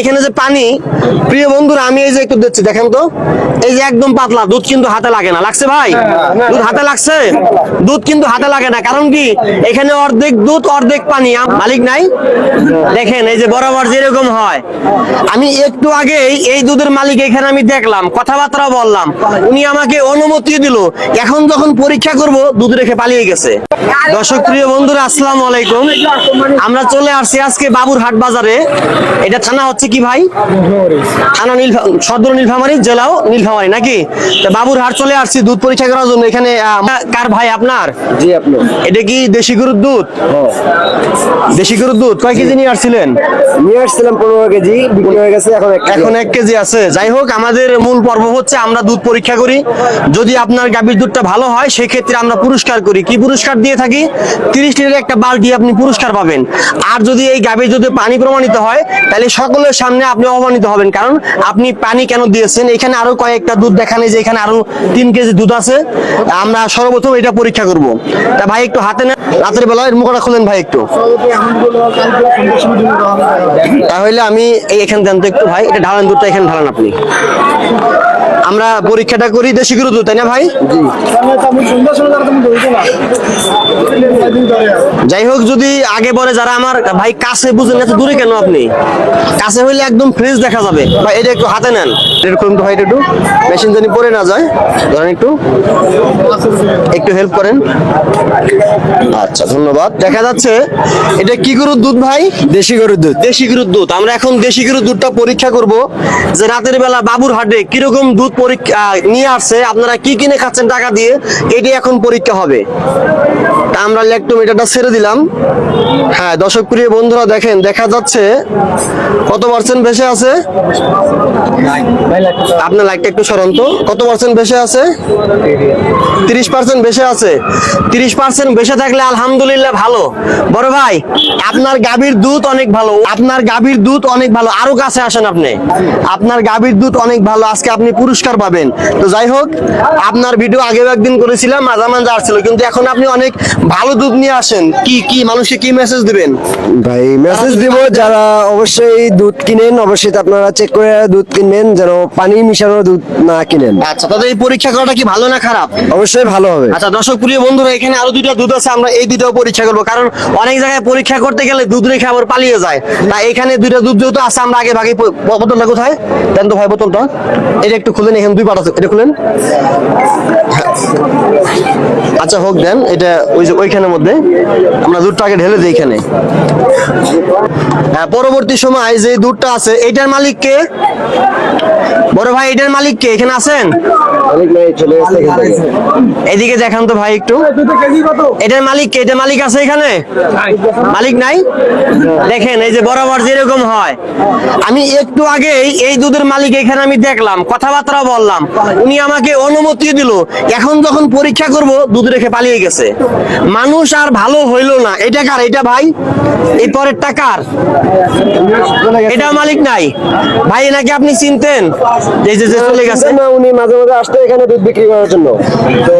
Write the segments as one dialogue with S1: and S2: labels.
S1: এখানে যে পানি প্রিয় বন্ধুরা আমি এই যে একটু দিচ্ছি দেখেন তো এই যে একদম পাতলা দুধ কিন্তু হাতে লাগে না। লাগছে ভাই? দুধ হাতে লাগছে? দুধ কিন্তু হাতে লাগে না। কারণ কি? এখানে অর্ধেক দুধ অর্ধেক পানি। মালিক নাই? দেখেন এই যে বরাবর যেরকম হয়। আমি একটু আগে এই দুধের মালিক এখানে আমি দেখলাম কথাবার্তা বললাম। উনি আমাকে অনুমতি দিল। এখন যখন পরীক্ষা করব দুধ রেখে পালিয়ে গেছে। দর্শক প্রিয় বন্ধুরা আসসালামু আলাইকুম। আমরা চলে আসছি আজকে বাবুরহাট বাজারে। এটা থানা হচ্ছে কি ভাই? থানা নীল সদর নীলফামারী জেলাও নীলফামারী নাকি? তো বাবুরহাট চলে আসছি দুধ পরীক্ষা করার জন্য। এখানে কার ভাই আপনার?
S2: জি আপনি।
S1: এটা কি দেশি গরুর দুধ? দেশি গরুর দুধ? কয় কেজি নিয়ে আসছিলেন?
S2: নিয়ে আসছিলাম পনেরো কেজি বিক্রি হয়ে গেছে এখন
S1: এখন এক কেজি আছে। যাই হোক আমাদের মূল পর্ব হচ্ছে আমরা দুধ পরীক্ষা করি। যদি আপনার গাভীর দুধটা ভালো হয় সেক্ষেত্রে আমরা পুরস্কার করি। কি পুরস্কার দিয়ে থাকি? তিরিশ লিটার একটা বালতি আপনি পুরস্কার পাবেন। আর যদি এই গাভীর যদি পানি প্রমাণিত হয় তাহলে সকলের সামনে আপনি অপমানিত হবেন। কারণ আপনি পানি কেন দিয়েছেন? এখানে আরও কয়েকটা দুধ দেখানে যে এখানে আরও তিন কেজি দুধ আছে। আমরা সর্বপ্রথম এটা পরীক্ষা করব। তা ভাই, একটু হাতে না রাতের বেলা এর মুখটা খুলেন ভাই একটু। তাহলে আমি এই এখানে দেন একটু ভাই, এটা ঢালান দুধটা এখানে ঢালান আপনি। আমরা পরীক্ষাটা করি দেশি গরু দুধ তাই না ভাই? যাই হোক যদি আগে পরে যারা আমার ভাই কাছে বুঝেন এত দূরে কেন আপনি? কাছে হইলে একদম ফ্রেশ দেখা যাবে। ভাই এটা একটু হাতে নেন। করুন তো ভাই একটু মেশিন জানি পরে না যায়। ধরেন একটু। একটু হেল্প করেন। আচ্ছা ধন্যবাদ। দেখা যাচ্ছে এটা কি গরুর দুধ ভাই?
S2: দেশি গরুর দুধ।
S1: দেশি গরুর দুধ। আমরা এখন দেশি গরুর দুধটা পরীক্ষা করব যে রাতের বেলা বাবুর হাটে কীরকম দুধ পরীক্ষা নিয়ে আপনারা কি কিনে খাচ্ছেন টাকা দিয়ে, এটি এখন পরীক্ষা হবে। তা আমরা ছেড়ে দিলাম। হ্যাঁ দর্শক প্রিয় বন্ধুরা, দেখেন, দেখা যাচ্ছে কত পার্সেন্ট ভেসে আছে? আপনার লাইটটা একটু সরান তো। কত পার্সেন্ট ভেসে আছে? তিরিশ পার্সেন্ট বেশি আছে। তিরিশ পার্সেন্ট বেশি থাকলে আলহামদুলিল্লাহ ভালো। বড় ভাই, আপনার গাভীর দুধ অনেক ভালো। আপনার গাভীর দুধ অনেক ভালো। আরও কাছে আসেন আপনি। আপনার গাভীর দুধ অনেক ভালো। আজকে আপনি পুরস্কার পাবেন। তো যাই হোক আপনার ভিডিও আগেও একদিন করেছিলাম মাঝামাঝা আসছিল কিন্তু এখন আপনি অনেক ভালো দুধ নিয়ে আসেন। কি কি মানুষকে কি মেসেজ দিবেন?
S2: ভাই মেসেজ দিব যারা অবশ্যই দুধ কিনেন অবশ্যই আপনারা চেক করে দুধ কিনবেন যেন পানি মিশানো দুধ না কিনেন।
S1: আচ্ছা তাদের এই পরীক্ষা করাটা কি ভালো না খারাপ?
S2: অবশ্যই ভালো হবে।
S1: আচ্ছা দর্শক প্রিয় বন্ধুরা এখানে আরও দুইটা দুধ আছে আমরা এই দুইটাও পরীক্ষা করব কারণ অনেক জায়গায় পরীক্ষা করতে গেলে দুধ রেখে আবার পালিয়ে যায়। তাই এখানে দুইটা দুধ যেহেতু আছে আমরা আগে ভাগে বোতলটা কোথায়? দেন তো ভাই বোতলটা। এটা একটু খুলেন এখানে দুই পাট আছে এটা খুলেন। আচ্ছা হোক দেন এটা ওই যে ওইখানের মধ্যে। আমরা দুধটা আগে ঢেলে দিই এখানে। হ্যাঁ পরবর্তী সময় যে দুধটা আছে এইটার মালিক কে? বড় ভাই এটার মালিক কে? এখানে আছেন?
S2: অনেক নাই চলে এসেছে এখান
S1: এদিকে দেখান তো ভাই একটু। এটার মালিক কে? এটা মালিক আছে এখানে? মালিক নাই? দেখেন এই যে বরাবর যেরকম হয়। আমি একটু আগে এই দুধের মালিক এখানে আমি দেখলাম কথাবার্তা বললাম। উনি আমাকে অনুমতি দিল। এখন যখন পরীক্ষা করব দুধ রেখে পালিয়ে গেছে। মানুষ আর ভালো হইল না। এটা কার? এটা ভাই? এই পরের টাকার এটা মালিক নাই। ভাই নাকি আপনি চিনতেন? এই যে যে চলে গেছে।
S2: না, উনি মাঝে মাঝে আসতো এখানে দুধ বিক্রি করার জন্য।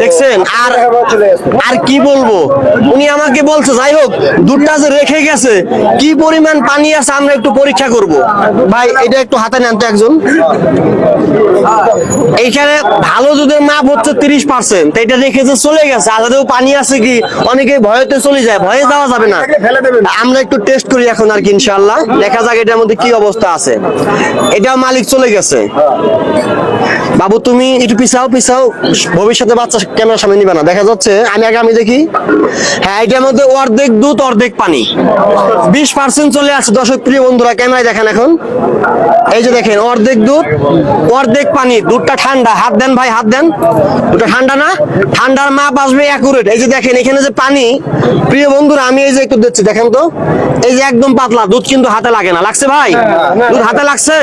S1: দেখছেন? আর আর কি বলব? উনি আমাকে বলছে যাই হোক দুধটা যে রেখে গেছে কি পরিমাণ পানি আছে আমরা একটু পরীক্ষা করব। ভাই এটা একটু হাতে নেন তো একজন। এইখানে ভালো দুধের মাপ হচ্ছে তিরিশ পার্সেন্ট। এটা রেখে যে চলে গেছে আলাদাও পানি আছে কি? অনেকে ভয়তে চলে যায় ভয়ে যাওয়া যাবে না। আমরা একটু টেস্ট করি এখন আর কি ইনশাল্লাহ দেখা যাক এটার মধ্যে কি অবস্থা আছে। এটাও মালিক চলে গেছে। বাবু, তুমি একটু পিছাও পিছাও। ভবিষ্যতে বাচ্চা ক্যামেরার সামনে নিবে না। দেখা যাচ্ছে, আমি আগে, আমি দেখি। হ্যাঁ এটার মধ্যে অর্ধেক দুধ, অর্ধেক পানি। বিশ পার্সেন্ট চলে আসছে দর্শক, প্রিয় বন্ধুরা, ক্যামেরায় দেখেন এখন। এই যে দেখেন, অর্ধেক দুধ, অর্ধেক পানি। দুধটা ঠান্ডা। হাত দেন ভাই, হাত দেন। দুধটা ঠান্ডা না? ঠান্ডার মাপ আসবে অ্যাকুরেট এই যে দেখেন, এখানে যে পানি, প্রিয় বন্ধুরা, আমি এই যে একটু দিচ্ছি দেখেন তো। এই যে একদম পাতলা, দুধ কিন্তু হাতে লাগে না। লাগছে ভাই? দুধ হাতে লাগছে?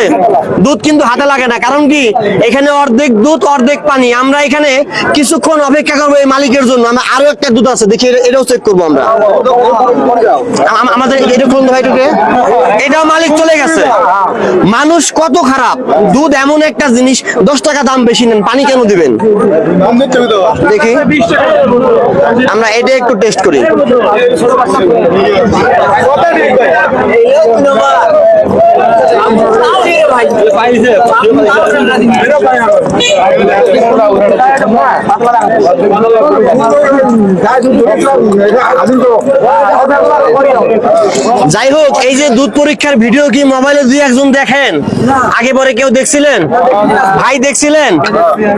S1: দুধ কিন্তু হাতে লাগে না। কারণ কি? এখানে অর্ধেক দুধ, অর্ধেক পানি। আমরা এখানে কিছুক্ষণ অপেক্ষা করব এই মালিকের জন্য। আমরা আরও একটা দুধ আছে, দেখি এটাও চেক করব আমরা। আমাদের এটা খুলুন ভাই এটুকে। এটাও মালিক চলে গেছে। মানুষ কত খারাপ। দুধ এমন একটা জিনিস, দশ টাকা দাম বেশি নেন, পানি কেন দিবেন? দেখি। আমরা এটা একটু টেস্ট করি। যাই হোক এই যে দুধ পরীক্ষার ভিডিও কি মোবাইলে দুই একজন দেখেন? আগে পরে কেউ দেখছিলেন? ভাই দেখছিলেন?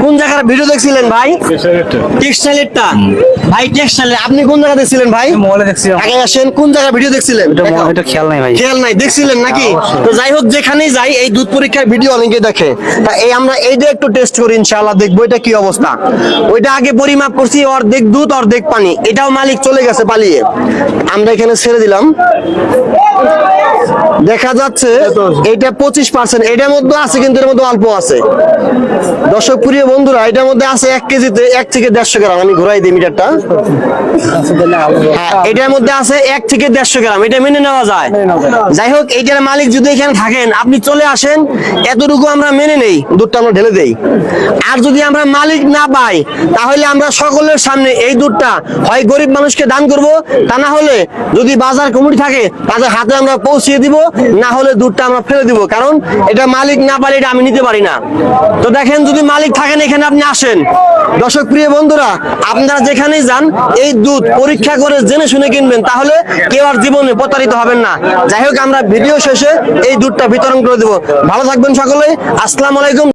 S1: কোন জায়গার ভিডিও দেখছিলেন ভাই? টেক্সটাইলেরটা। ভাই টেক্সটাইলের। আপনি কোন জায়গা দেখছিলেন ভাই?
S3: মোবাইলে দেখছিলাম।
S1: আগে আসেন কোন জায়গার ভিডিও দেখছিলেন?
S3: এটা খেয়াল নাই ভাই।
S1: খেয়াল নাই দেখছিলেন নাকি? তো যাই হোক যেখানেই যাই এই দুধ পরীক্ষার ভিডিও অনেকে দেখে। তা এই আমরা এইটা একটু টেস্ট করি ইনশাআল্লাহ দেখব এটা কি অবস্থা। ওইটা আগে পরিমাপ করছি, অর্ধেক দুধ, অর্ধেক পানি। এটাও মালিক চলে গেছে পালিয়ে। আমরা এখানে ছেড়ে দিলাম। দেখা যাচ্ছে এটা পঁচিশ পার্সেন্ট এটার মধ্যে আছে কিন্তু এর মধ্যে অল্প আছে। দর্শক, প্রিয় বন্ধুরা, এটার মধ্যে আছে এক কেজিতে এক থেকে দেড়শো গ্রাম, আমি ঘুরাই দিই মিটারটা। হ্যাঁ এটার মধ্যে আছে এক থেকে দেড়শো গ্রাম, এটা মেনে নেওয়া যায়। যাই হোক এইটার মালিক যদি এখানে থাকেন, আপনি চলে আসেন, এতটুকু আমরা মেনে নেই, দুধটা আমরা ঢেলে দেই। আর যদি আমরা মালিক না পাই, তাহলে আমরা সকলের সামনে এই দুধটা হয় গরিব মানুষকে দান করব, তা না হলে যদি বাজার কমিটি থাকে, তাদের হাতে আমরা পৌঁছিয়ে দিব না হলে দুধটা আমরা ফেলে দিব, কারণ এটা মালিক না পারে এটা আমি নিতে পারি না। তো দেখেন যদি মালিক থাকেন, এখানে আপনি আসেন। দর্শক, প্রিয় বন্ধুরা, আপনারা যেখানেই যান, এই দুধ পরীক্ষা করে জেনে শুনে কিনবেন, তাহলে কেউ আর জীবনে প্রতারিত হবেন না। যাই হোক, আমরা ভিডিও শেষে এই দুধটা বিতরণ করে দেব। ভালো থাকবেন সকলে আসসালাম আলাইকুম।